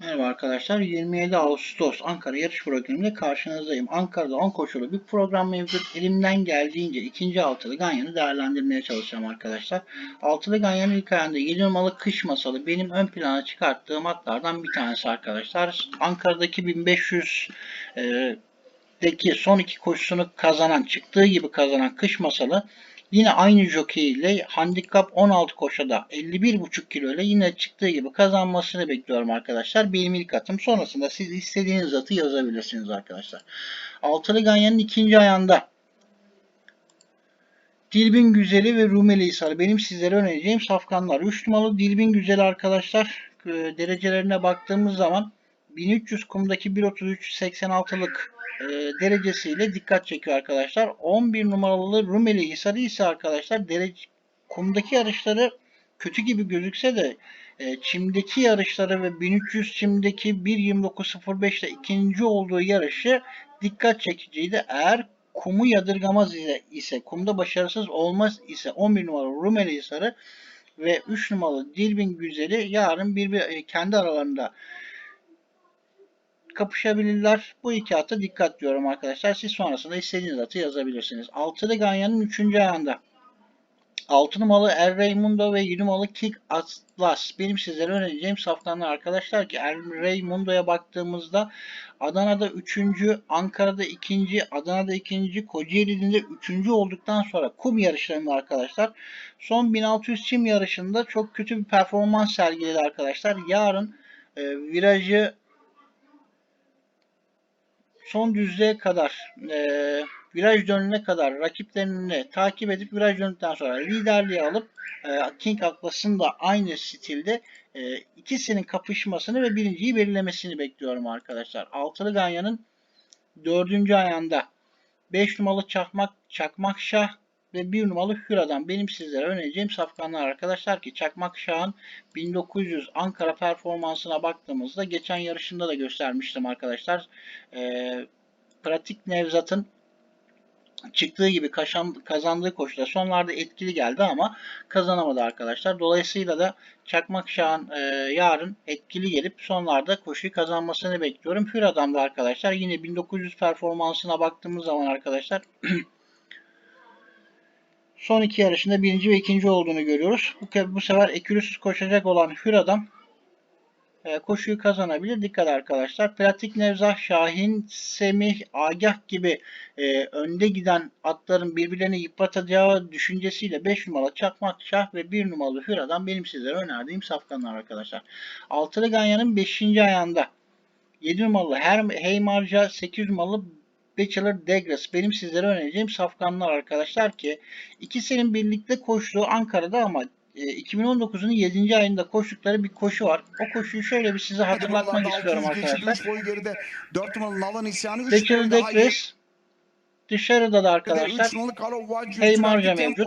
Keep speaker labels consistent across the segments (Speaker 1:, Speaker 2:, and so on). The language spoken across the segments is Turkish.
Speaker 1: Merhaba arkadaşlar. 27 Ağustos Ankara yarış programıyla karşınızdayım. Ankara'da 10 koşulu bir program mevcut. Elimden geldiğince ikinci altılı ganyanı değerlendirmeye çalışacağım arkadaşlar. Altılı ganyanın ilk ayağında 7 numaralı kış masalı benim ön plana çıkarttığım atlardan bir tanesi arkadaşlar. Ankara'daki 1500 e, deki son iki koşusunu kazanan, çıktığı gibi kazanan kış masalı Yine aynı jockey ile handikap 16 koşada 51,5 kilo ile yine çıktığı gibi kazanmasını bekliyorum arkadaşlar. Benim ilk atım. Sonrasında siz istediğiniz atı yazabilirsiniz arkadaşlar. Altılı Ganyan'ın ikinci ayağında Dilbin Güzeli ve Rumeli Hisarı benim sizlere önereceğim safkanlar. 3 numaralı Dilbin Güzeli arkadaşlar e, derecelerine baktığımız zaman 1300 kumdaki 1.33.86'lık e, derecesiyle dikkat çekiyor arkadaşlar. 11 numaralı Rumeli Hisarı ise arkadaşlar derece, kumdaki yarışları kötü gibi gözükse de e, çimdeki yarışları ve 1300 çimdeki 1.29.05 ile ikinci olduğu yarışı dikkat çekiciydi. Eğer kumu yadırgamaz ise, ise kumda başarısız olmaz ise 11 numaralı Rumeli Hisarı ve 3 numaralı Dilbin Güzeli yarın bir, bir e, kendi aralarında kapışabilirler. Bu iki ata dikkat diyorum arkadaşlar. Siz sonrasında istediğiniz atı yazabilirsiniz. Altılı Ganyan'ın 3. ayağında 6 numaralı El Raymundo ve 7 numaralı Kick Atlas. Benim sizlere önereceğim saftanlar arkadaşlar ki El Raymundo'ya baktığımızda Adana'da 3. Ankara'da 2. Adana'da 2. Kocaeli'de 3. olduktan sonra kum yarışlarında arkadaşlar son 1600 çim yarışında çok kötü bir performans sergiledi arkadaşlar. Yarın e, virajı son düzlüğe kadar e, viraj dönene kadar rakiplerini takip edip viraj döndükten sonra liderliği alıp e, King Atlas'ın da aynı stilde e, ikisinin kapışmasını ve birinciyi belirlemesini bekliyorum arkadaşlar. Altılı Ganyan'ın dördüncü ayağında 5 numaralı Çakmak, Çakmak Şah ve 1 numaralı Hüra'dan benim sizlere önereceğim safkanlar arkadaşlar ki Çakmak Şah'ın 1900 Ankara performansına baktığımızda geçen yarışında da göstermiştim arkadaşlar. Ee, pratik Nevzat'ın çıktığı gibi kazandığı koşuda sonlarda etkili geldi ama kazanamadı arkadaşlar. Dolayısıyla da Çakmak Şah'ın e, yarın etkili gelip sonlarda koşuyu kazanmasını bekliyorum. Hür adamda arkadaşlar yine 1900 performansına baktığımız zaman arkadaşlar Son iki yarışında birinci ve ikinci olduğunu görüyoruz. Bu, bu sefer ekürüsüz koşacak olan Hür adam e, koşuyu kazanabilir. Dikkat arkadaşlar. Pratik Nevzah, Şahin, Semih, Agah gibi e, önde giden atların birbirlerini yıpratacağı düşüncesiyle 5 numaralı Çakmak Şah ve 1 numaralı Hür adam benim sizlere önerdiğim safkanlar arkadaşlar. Altılı Ganyan'ın 5. ayağında 7 numaralı Heymarca, 8 numaralı Bachelor Degras benim sizlere önereceğim safkanlar arkadaşlar ki ikisinin birlikte koştuğu Ankara'da ama 2019'un 7. ayında koştukları bir koşu var. O koşuyu şöyle bir size hatırlatmak istiyorum arkadaşlar.
Speaker 2: boy geride 4 numaralı Lavan isyanı 3
Speaker 1: Bachelor Degras dışarıda da arkadaşlar Heymarca mevcut.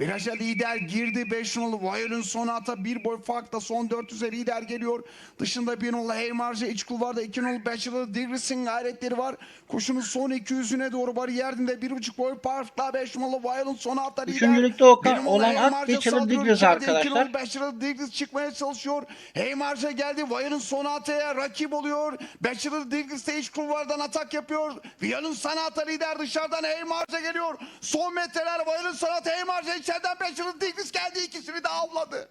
Speaker 2: Viraja lider girdi. 5 numaralı Wild'ın sonata bir boy farkla son 400'e lider geliyor. Dışında 1 numaralı Heymarca iç kulvarda 2 numaralı Bachelor Digris'in gayretleri var. Koşunun son 200'üne doğru bariyerdinde 1,5 boy farkla 5 numaralı Wild'ın sonata lider.
Speaker 1: Üçüncülükte Okan, olan at Bachelor Digris arkadaşlar.
Speaker 2: Bachelor Digris çıkmaya çalışıyor. Heymarca geldi. Wild'ın sonataya rakip oluyor. Bachelor Digris de iç kulvardan atak yapıyor. Wild'ın sonata lider dışarıdan Heymarca geliyor. Son metreler Wild'ın sonata Heymarca içeriden Bachelor Digris geldi ikisini de avladı.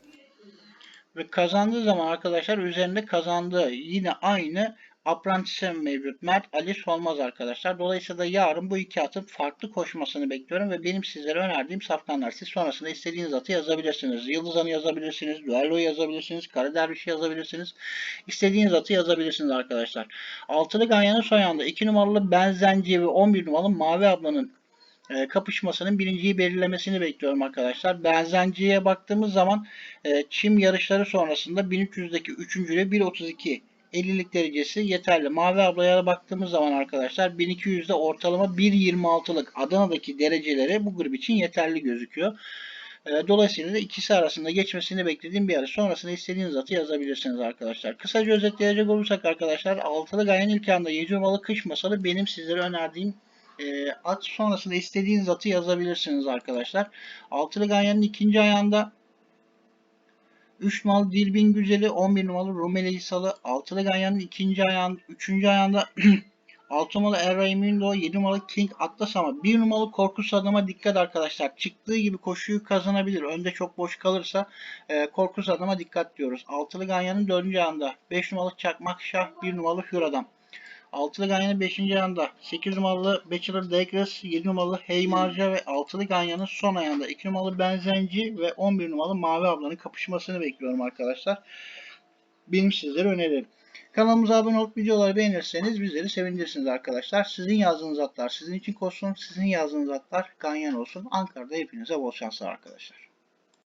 Speaker 1: Ve kazandığı zaman arkadaşlar üzerinde kazandığı yine aynı Apprentice'e mevcut. Mert Ali Solmaz arkadaşlar. Dolayısıyla yarın bu iki atın farklı koşmasını bekliyorum ve benim sizlere önerdiğim safkanlar. Siz sonrasında istediğiniz atı yazabilirsiniz. Yıldızan'ı yazabilirsiniz. Duello'yu yazabilirsiniz. Kara Derviş'i yazabilirsiniz. İstediğiniz atı yazabilirsiniz arkadaşlar. Altılı Ganyan'ın son yanda 2 numaralı Benzenci ve 11 numaralı Mavi Ablanın e, kapışmasının birinciyi belirlemesini bekliyorum arkadaşlar. Benzenciye baktığımız zaman e, çim yarışları sonrasında 1300'deki 3. ile 1.32 50'lik derecesi yeterli. Mavi ablaya baktığımız zaman arkadaşlar 1200'de ortalama 1.26'lık Adana'daki dereceleri bu grup için yeterli gözüküyor. E, dolayısıyla da ikisi arasında geçmesini beklediğim bir yarış. Sonrasında istediğiniz atı yazabilirsiniz arkadaşlar. Kısaca özetleyecek olursak arkadaşlar altılı gayen ilk anda 7 numaralı kış masalı benim sizlere önerdiğim e, at sonrasında istediğiniz atı yazabilirsiniz arkadaşlar. Altılı ganyanın ikinci ayağında 3 numaralı Dilbin Güzeli, 11 numaralı Rumeli İsalı, 6'lı Ganyan'ın ikinci ayağında, 3. ayağında 6 numaralı El Raimundo, 7 numaralı King Atlas ama 1 numaralı Korkus adama dikkat arkadaşlar. Çıktığı gibi koşuyu kazanabilir. Önde çok boş kalırsa e, Korkus adama dikkat diyoruz. 6'lı Ganyan'ın 4. ayağında 5 numaralı Çakmak Şah, 1 numaralı Hür Adam. Altılı Ganyan'ın 5. ayağında 8 numaralı Bachelor Degres, 7 numaralı Hey Marja ve Altılı Ganyan'ın son ayağında 2 numaralı Benzenci ve 11 numaralı Mavi Ablanın kapışmasını bekliyorum arkadaşlar. Benim sizlere öneririm. Kanalımıza abone olup videoları beğenirseniz bizleri sevindirirsiniz arkadaşlar. Sizin yazdığınız atlar sizin için koşsun. Sizin yazdığınız atlar ganyan olsun. Ankara'da hepinize bol şanslar arkadaşlar.